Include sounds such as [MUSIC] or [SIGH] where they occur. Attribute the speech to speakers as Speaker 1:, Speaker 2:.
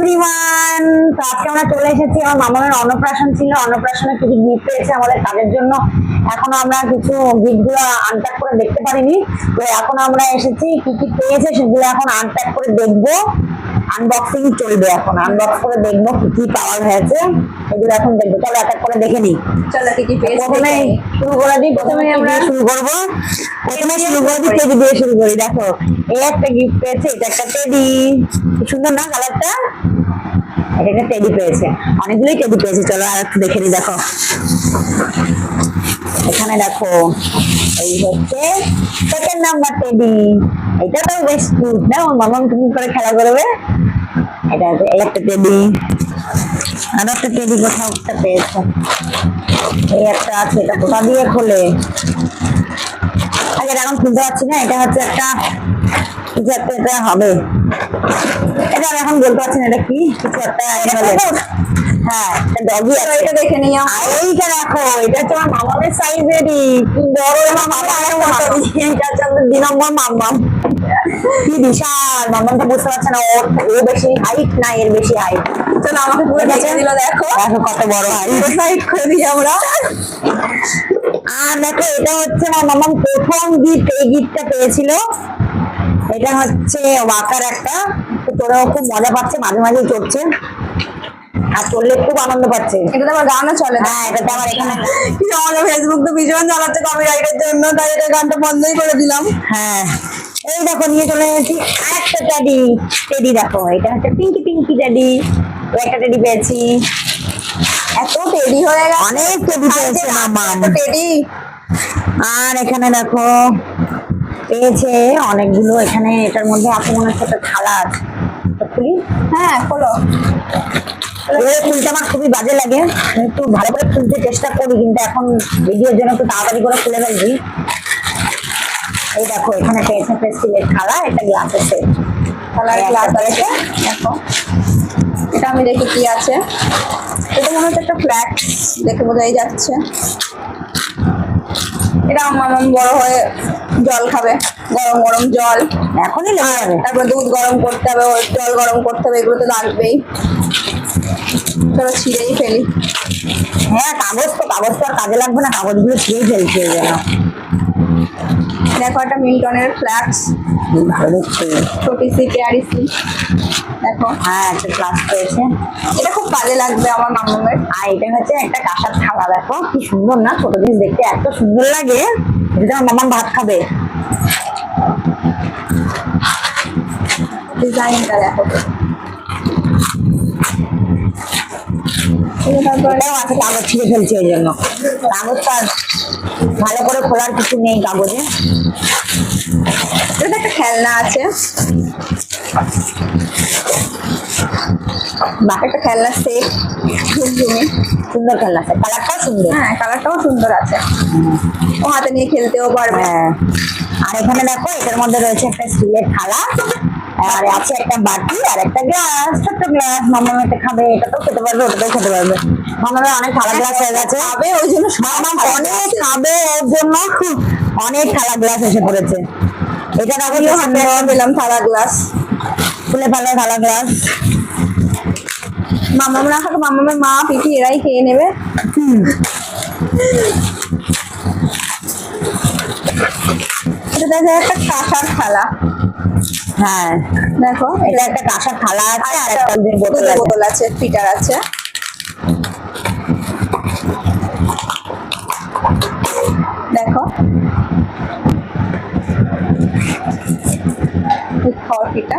Speaker 1: Everyone তো আজকে আমরা চলে এসেছি আমার মামার অন্নপ্রাশন ছিল। অন্নপ্রাশনে কিছু গিফট পেয়েছে আমাদের কাজের জন্য। এখনও আমরা কিছু গিফটগুলো আনপ্যাক করে দেখতে পারিনি। তো এখন আমরা এসেছি কি কি পেয়েছে সেগুলো এখন আনপ্যাক করে দেখব। আনবক্সিং চলবে এখন। আনবক্স করে দেখব কি কি পাওয়ার হয়েছে। এগুলো এখন দেখব। চলো এক এক করে দেখে নিই।
Speaker 2: চলো কি কি পেয়েছি
Speaker 1: প্রথমে শুরু করে দিই। প্রথমে আমরা শুরু করব? টেডি এটা অনেকগুলোই টেডি পেয়েছে, চলো আর একটু দেখে নিই, দেখো। এখানে দেখো, এই হচ্ছে সেকেন্ড নাম্বার টেডি। এটা তো বেশ কিউট না? ওর মামা তুমি করে খেলা করবে। এটা এই একটা টেডি। আর একটা টেডি কোথাও একটা পেয়েছে। এই একটা আছে, এটা কোথা দিয়ে খোলে? আগে এখন খুলতে পারছি না এটা হচ্ছে একটা কিছু একটা এটা হবে। এটা আমি এখন বলতে পারছি না এটা কি? কিছু একটা। হ্যাঁ ডগি আছে।
Speaker 2: এটা দেখে নিই
Speaker 1: এইটা দেখো এটা হচ্ছে সাইজেরই কি বড় আমার মামা আমার এটা হচ্ছে আমাদের দুই নম্বর মাম্মাম কি বিশাল বুঝতে পারছে না ওর ও বেশি হাইট না এর বেশি হাইট
Speaker 2: চলো আমাকে পুরো দেখে দিল দেখো।
Speaker 1: দেখো কত বড় হাইট
Speaker 2: সাইড [LAUGHS] করে দিই আমরা।
Speaker 1: আর দেখো এটা হচ্ছে আমার মামাম প্রথম গিফট এই গিফটটা পেয়েছিল। এটা হচ্ছে ওয়াকার একটা। তোরাও খুব মজা পাচ্ছে মাঝে মাঝে চড়ছে। আর চললে খুব আনন্দ পাচ্ছে।
Speaker 2: এটা তো আমার গানও চলে
Speaker 1: হ্যাঁ এটা তো আমার এখানে
Speaker 2: আমাদের ফেসবুক তো ভীষণ চালাচ্ছে কপিরাইটের জন্য তাই এটা গানটা বন্ধই করে দিলাম।
Speaker 1: হ্যাঁ এই দেখো নিয়ে চলে এসেছি আরেকটা টেডি টেডি দেখো এটা হচ্ছে পিঙ্কি একটা টেডি পেয়েছি।
Speaker 2: এত টেডি হয়ে গেছে।
Speaker 1: অনেক টেডি পেয়েছে মামাম
Speaker 2: টেডি
Speaker 1: আর এখানে দেখো পেয়েছে অনেকগুলো এখানে এটার মধ্যে মনে হচ্ছে একটা থালা আছে। খুলি।
Speaker 2: হ্যাঁ খোলো।
Speaker 1: আমার খুবই বাজে লাগে। একটু ভালো করে খুলতে চেষ্টা করি কিন্তু এখন ভিডিওর জন্য একটু তাড়াতাড়ি করে খুলে ফেলছি এই দেখো এখানে পেয়েছে একটা স্টিলের থালা গ্লাসের সেট।
Speaker 2: গ্লাস আছে। দেখো। এটা আমি দেখি কি আছে। এটা মনে হচ্ছে একটা ফ্ল্যাক্স দেখে বোঝাই যাচ্ছে। এটা আমার বড় হয়ে জল খাবে গরম গরম জল।
Speaker 1: এখনই লেগে
Speaker 2: তারপর দুধ গরম করতে হবে জল গরম করতে হবে এগুলো তো লাগবেই। চলো ছিঁড়েই ফেলি।
Speaker 1: হ্যাঁ কাগজ তো কাগজ তো আর কাজে লাগবে না কাগজগুলো ছিঁড়েই ফেলছে জন্য
Speaker 2: দেখো একটা মিল্টনের ফ্ল্যাক্স
Speaker 1: ভালো দেখছে
Speaker 2: ছোটি সি পেয়ারি সি দেখো।
Speaker 1: হ্যাঁ একটা ক্লাস পেয়েছে
Speaker 2: এটা খুব কাজে লাগবে আমার মামামের
Speaker 1: আর এটা হচ্ছে একটা কাঁসার থালা দেখো। কি সুন্দর না? ছোট জিনিস দেখতে এত সুন্দর লাগে। যেটা আমার মামা ভাত খাবে।
Speaker 2: ডিজাইনটা দেখো এটা তারপর
Speaker 1: এটাও আছে কাগজ ছিঁড়ে ফেলছে ওই জন্য। ভালো করে খোলার কিছু নেই কাগজে।
Speaker 2: এটা একটা খেলনা আছে।
Speaker 1: বাহ।
Speaker 2: একটা খেলনা সেট ঝুমঝুমি
Speaker 1: সুন্দর খেলনা আছে। কালারটাও সুন্দর।
Speaker 2: হ্যাঁ কালারটাও সুন্দর আছে। ও হাতে নিয়ে খেলতেও পারবে।
Speaker 1: হ্যাঁ। আর এখানে দেখো এটার মধ্যে রয়েছে একটা স্টিলের থালা। আর আছে একটা বাটি আর একটা গ্লাস ছোট্ট গ্লাস মামা এটা খাবে এটাতেও খেতে পারবে ওটাতেও খেতে পারবে। মামার অনেক থালা গ্লাস হয়ে গেছে।
Speaker 2: খাবে ওই জন্য
Speaker 1: মামা অনেক খাবে ওর জন্য অনেক থালা গ্লাস এসে পড়েছে। এটা কি
Speaker 2: হাতে পেলাম থালা গ্লাস
Speaker 1: খুলে ফেলে থালা গ্লাস
Speaker 2: মামাম না খাবে মামামের মা পিঠি এরাই খেয়ে নেবে। এটা একটা কাঁসার থালা।
Speaker 1: হ্যাঁ
Speaker 2: দেখো
Speaker 1: এটা একটা কাঁসার থালা আছে আর একটা বোতল আছে।
Speaker 2: বোতল আছে ফিটার আছে। দেখো। খড় ফিটা।